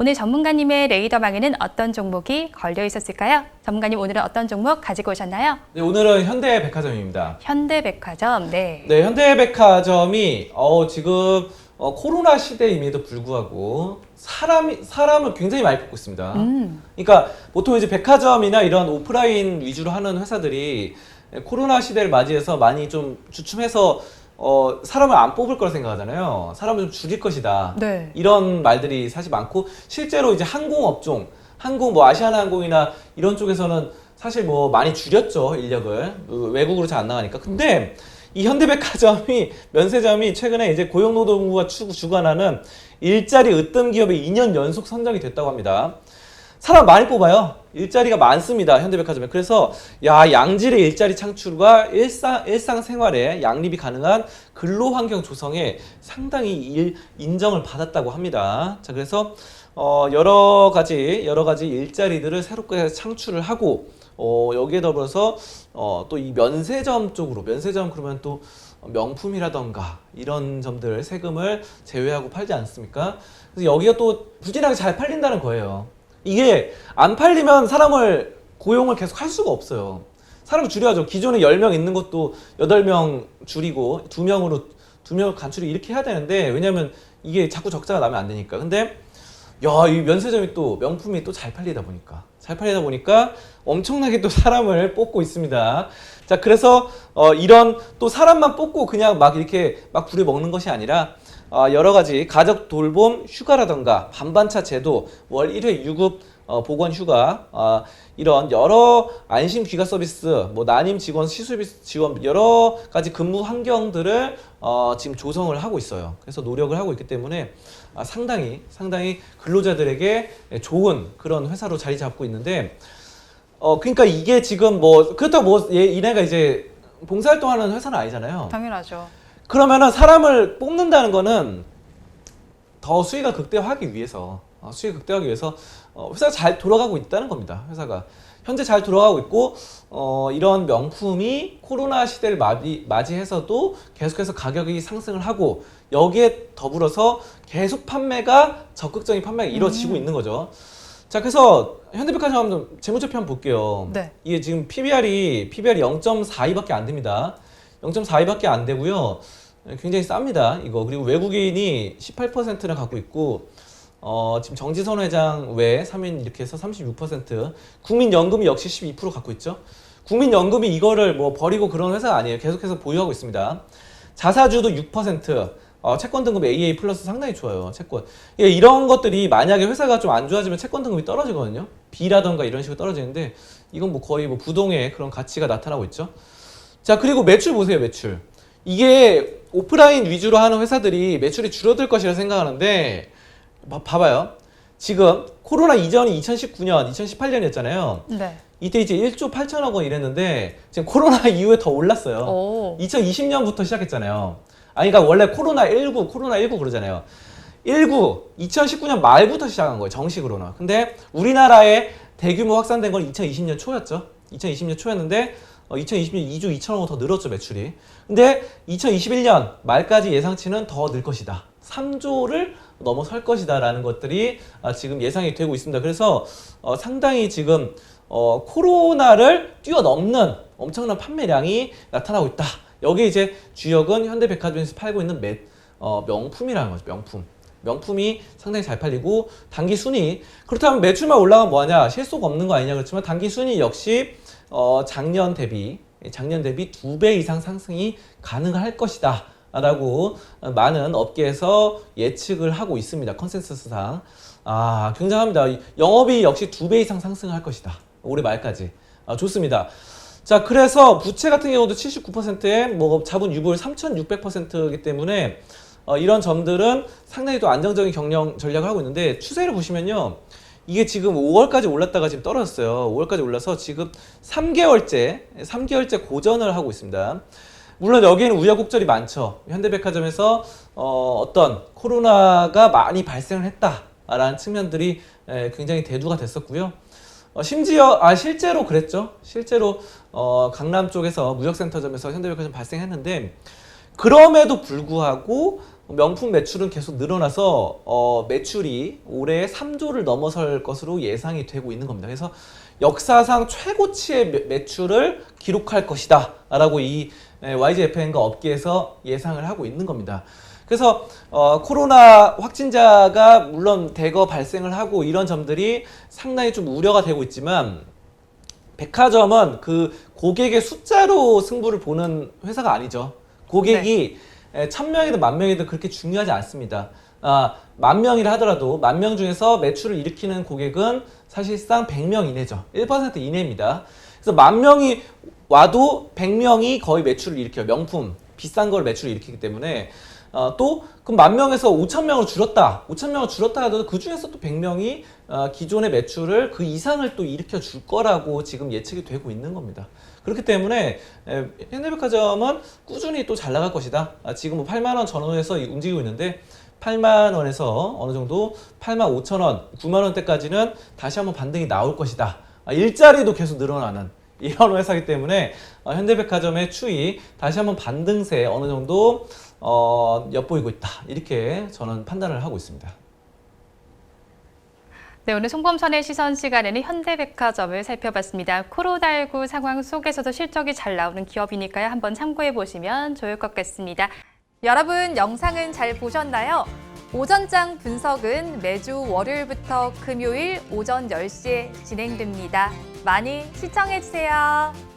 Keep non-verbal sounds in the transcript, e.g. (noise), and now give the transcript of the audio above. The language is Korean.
오늘 전문가님의 레이더망에는 어떤 종목이 걸려 있었을까요? 전문가님 오늘은 어떤 종목 가지고 오셨나요? 네, 오늘은 현대백화점입니다. 현대백화점. 네. 네, 현대백화점이 어, 지금 어, 코로나 시대임에도 불구하고 사람이 사람을 굉장히 많이 뽑고 있습니다. 음. 그러니까 보통 이제 백화점이나 이런 오프라인 위주로 하는 회사들이 코로나 시대를 맞이해서 많이 좀 주춤해서 어, 사람을 안 뽑을 거라 생각하잖아요. 사람을 좀 줄일 것이다. 네. 이런 말들이 사실 많고 실제로 이제 항공업종, 항공 뭐 아시아나항공이나 이런 쪽에서는 사실 뭐 많이 줄였죠 인력을 그 외국으로 잘 안 나가니까. 근데 이 현대백화점이 면세점이 최근에 이제 고용노동부가 추- 주관하는 일자리 으뜸 기업의 2년 연속 선정이 됐다고 합니다. 사람 많이 뽑아요. 일자리가 많습니다. 현대백화점에. 그래서 야 양질의 일자리 창출과 일상 일상 생활에 양립이 가능한 근로 환경 조성에 상당히 일, 인정을 받았다고 합니다. 자 그래서 어, 여러 가지 여러 가지 일자리들을 새롭게 창출을 하고 어, 여기에 더불어서 어, 또 이 면세점 쪽으로 면세점 그러면 또 명품이라던가 이런 점들 세금을 제외하고 팔지 않습니까? 그래서 여기가 또 부진하게 잘 팔린다는 거예요. 이게 안 팔리면 사람을 고용을 계속 할 수가 없어요. 사람을 줄여야죠. 기존에 10명 있는 것도 8명 줄이고 2명으로 2명 간추리 이렇게 해야 되는데 왜냐면 이게 자꾸 적자가 나면 안 되니까. 근데 야, 이 면세점이 또 명품이 또 잘 팔리다 보니까 잘 팔리다 보니까 엄청나게 또 사람을 뽑고 있습니다. 자, 그래서 어, 이런 또 사람만 뽑고 그냥 막 이렇게 막 부려 먹는 것이 아니라 어, 여러 가지 가족 돌봄 휴가라던가 반반차 제도, 월 1회 유급 어, 보건 휴가 어, 이런 여러 안심 귀가 서비스, 뭐 난임 직원 시수비 지원 여러 가지 근무 환경들을 어, 지금 조성을 하고 있어요. 그래서 노력을 하고 있기 때문에 아, 상당히 상당히 근로자들에게 좋은 그런 회사로 자리 잡고 있는데 어 그러니까 이게 지금 뭐 그렇다고 뭐 얘, 이네가 이제 봉사활동하는 회사는 아니잖아요. 당연하죠. 그러면은 사람을 뽑는다는 거는 더 수익을 극대화하기 위해서 어, 수익 극대화하기 위해서 어, 회사가 잘 돌아가고 있다는 겁니다. 회사가 현재 잘 돌아가고 있고 어, 이런 명품이 코로나 시대를 맞이, 맞이해서도 계속해서 가격이 상승을 하고 여기에 더불어서 계속 판매가 적극적인 판매가 이루어지고 있는 거죠. 자 그래서 현대백화점 재무제표 한번 볼게요. 네. 이게 지금 PBR이 PBR이 0.42밖에 안 됩니다. 0.42밖에 안 되고요. 굉장히 쌉니다. 이거 그리고 외국인이 18%를 갖고 있고 어, 지금 정지선 회장 외 3인 이렇게 해서 36% 국민연금이 역시 12% 갖고 있죠. 국민연금이 이거를 뭐 버리고 그런 회사가 아니에요. 계속해서 보유하고 있습니다. 자사주도 6%, 어, 채권 등급 AA 플러스 상당히 좋아요. 채권. 예, 이런 것들이 만약에 회사가 좀 안 좋아지면 채권 등급이 떨어지거든요. B라던가 이런 식으로 떨어지는데 이건 뭐 거의 뭐 부동의 그런 가치가 나타나고 있죠. 자, 그리고 매출 보세요, 매출. 이게 오프라인 위주로 하는 회사들이 매출이 줄어들 것이라 생각하는데 봐- 봐봐요. 지금 코로나 이전이 2019년, 2018년이었잖아요. 네. 이때 이제 1조 8천억 원 이랬는데 지금 코로나 (laughs) 이후에 더 올랐어요. 오. 2020년부터 시작했잖아요. 아니, 그러니까 원래 코로나19, 코로나19 그러잖아요. 19, 2019년 말부터 시작한 거예요, 정식으로는. 근데 우리나라에 대규모 확산된 건 2020년 초였죠. 2020년 초였는데, 어, 2020년 2조 2천억 원 더 늘었죠, 매출이. 근데 2021년 말까지 예상치는 더 늘 것이다. 3조를 넘어설 것이다라는 것들이 아, 지금 예상이 되고 있습니다. 그래서 어, 상당히 지금 어, 코로나를 뛰어넘는 엄청난 판매량이 나타나고 있다. 여기 이제 주역은 현대백화점에서 팔고 있는 매, 어, 명품이라는 거죠. 명품. 명품이 상당히 잘 팔리고 단기 순위 그렇다면 매출만 올라가면 뭐하냐? 실속 없는 거 아니냐? 그렇지만 단기 순위 역시 어, 작년 대비 작년 대비 두 배 이상 상승이 가능할 것이다. 라고 많은 업계에서 예측을 하고 있습니다 컨센서스상. 아 굉장합니다. 영업이 역시 두 배 이상 상승할 것이다. 올해 말까지. 아, 좋습니다 자, 그래서 부채 같은 경우도 79%에 뭐 자본 유보율 3,600%이기 때문에 어, 이런 점들은 상당히 또 안정적인 경영 전략을 하고 있는데 추세를 보시면요. 이게 지금 5월까지 올랐다가 지금 떨어졌어요. 5월까지 올라서 지금 3개월째, 3개월째 고전을 하고 있습니다. 물론 여기에는 우여곡절이 많죠. 현대백화점에서 어, 어떤 코로나가 많이 발생을 했다라는 측면들이 에, 굉장히 대두가 됐었고요. 어, 심지어 아 실제로 그랬죠. 실제로 어, 강남 쪽에서 무역센터점에서 현대백화점 발생했는데 그럼에도 불구하고 명품 매출은 계속 늘어나서 어, 매출이 올해 3조를 넘어설 것으로 예상이 되고 있는 겁니다. 그래서 역사상 최고치의 매- 매출을 기록할 것이다라고 이 에, YGFN과 업계에서 예상을 하고 있는 겁니다. 그래서 어, 코로나 확진자가 물론 대거 발생을 하고 이런 점들이 상당히 좀 우려가 되고 있지만 백화점은 그 고객의 숫자로 승부를 보는 회사가 아니죠. 고객이 에, 천 명이든 만 명이든 그렇게 중요하지 않습니다. 아, 만 명이라 하더라도 만 명 중에서 매출을 일으키는 고객은 사실상 100명 이내죠. 1% 이내입니다. 그래서 만 명이 와도 100명이 거의 매출을 일으켜요. 명품, 비싼 걸 매출을 일으키기 때문에 어, 또 그럼 만 명에서 5천 명으로 줄었다. 5천 명을 줄었다 하더라도 그 중에서 또 100명이 어, 기존의 매출을 그 이상을 또 일으켜 줄 거라고 지금 예측이 되고 있는 겁니다. 그렇기 때문에 에, 현대백화점은 꾸준히 또 잘 나갈 것이다. 아, 지금 뭐 8만 원 전후에서 이- 움직이고 있는데 8만 원에서 어느 정도 8만 5천 원, 9만 원대까지는 다시 한번 반등이 나올 것이다. 아, 일자리도 계속 늘어나는 이런 회사이기 때문에 어, 현대백화점의 추이 다시 한번 반등세 어느 정도 어, 엿보이고 있다. 이렇게 저는 판단을 하고 있습니다. 네, 오늘 송범선의 시선 시간에는 현대백화점을 살펴봤습니다. 코로나19 상황 속에서도 실적이 잘 나오는 기업이니까요. 한번 참고해 보시면 좋을 것 같습니다. 여러분, 영상은 잘 보셨나요? 오전장 분석은 매주 월요일부터 금요일 오전 10시에 진행됩니다. 많이 시청해 주세요.